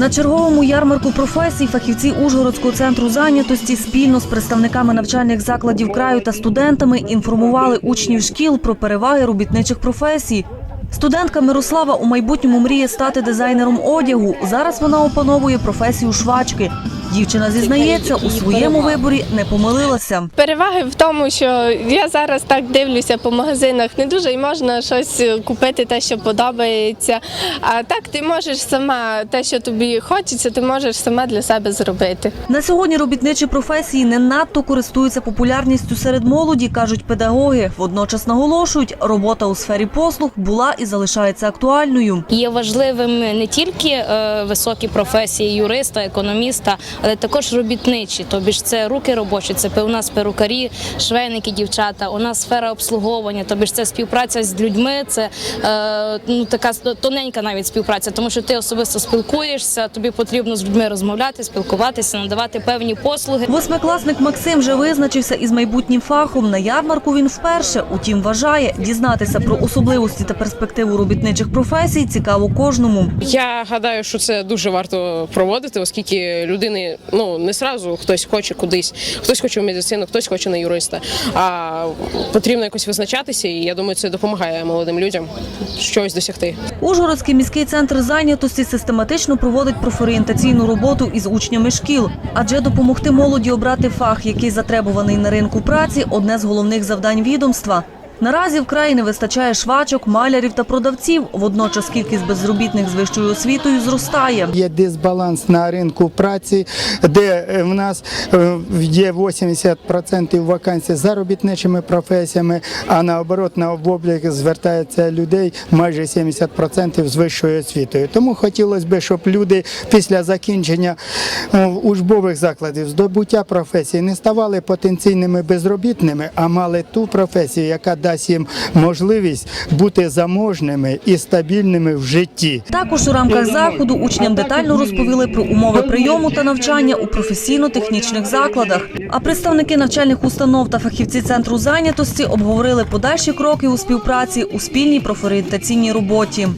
На черговому ярмарку професій фахівці Ужгородського центру зайнятості спільно з представниками навчальних закладів краю та студентами інформували учнів шкіл про переваги робітничих професій. Студентка Мирослава у майбутньому мріє стати дизайнером одягу. Зараз вона опановує професію швачки. Дівчина зізнається, у своєму виборі не помилилася. Переваги в тому, що я зараз так дивлюся по магазинах, не дуже і можна щось купити, те, що подобається. А так ти можеш сама те, що тобі хочеться, ти можеш сама для себе зробити. На сьогодні робітничі професії не надто користуються популярністю серед молоді, кажуть педагоги. Водночас наголошують, робота у сфері послуг була і залишається актуальною. Є важливим не тільки е, високі професії юриста, економіста, але також робітничі. Тобі ж це руки робочі, це у нас перукарі, швейники, дівчата. У нас сфера обслуговування. Тобі ж це співпраця з людьми. Це е, ну така тоненька навіть співпраця, тому що ти особисто спілкуєшся. Тобі потрібно з людьми розмовляти, спілкуватися, надавати певні послуги. Восьмикласник Максим вже визначився із майбутнім фахом. На ярмарку він вперше. Утім, вважає, дізнатися про особливості та перспективу робітничих професій цікаво кожному. Я гадаю, що це дуже варто проводити, оскільки людини ну не сразу хтось хоче кудись, хтось хоче в медицину, хтось хоче на юриста. А потрібно якось визначатися, і я думаю, це допомагає молодим людям щось досягти. Ужгородський міський центр зайнятості систематично проводить профорієнтаційну роботу із учнями шкіл, адже допомогти молоді обрати фах, який затребуваний на ринку праці, одне з головних завдань відомства. Наразі в краї не вистачає швачок, малярів та продавців. Водночас кількість безробітних з вищою освітою зростає. Є дисбаланс на ринку праці, де е, в нас е, є 80% вакансій за робітничими професіями, а наоборот на облік звертається людей майже 70% з вищою освітою. Тому хотілося б, щоб люди після закінчення е, учбових закладів здобуття професії не ставали потенційними безробітними, а мали ту професію, яка дасть їм можливість бути заможними і стабільними в житті. Також у рамках заходу учням детально розповіли про умови прийому та навчання у професійно-технічних закладах. А представники навчальних установ та фахівці центру зайнятості обговорили подальші кроки у співпраці у спільній профорієнтаційній роботі.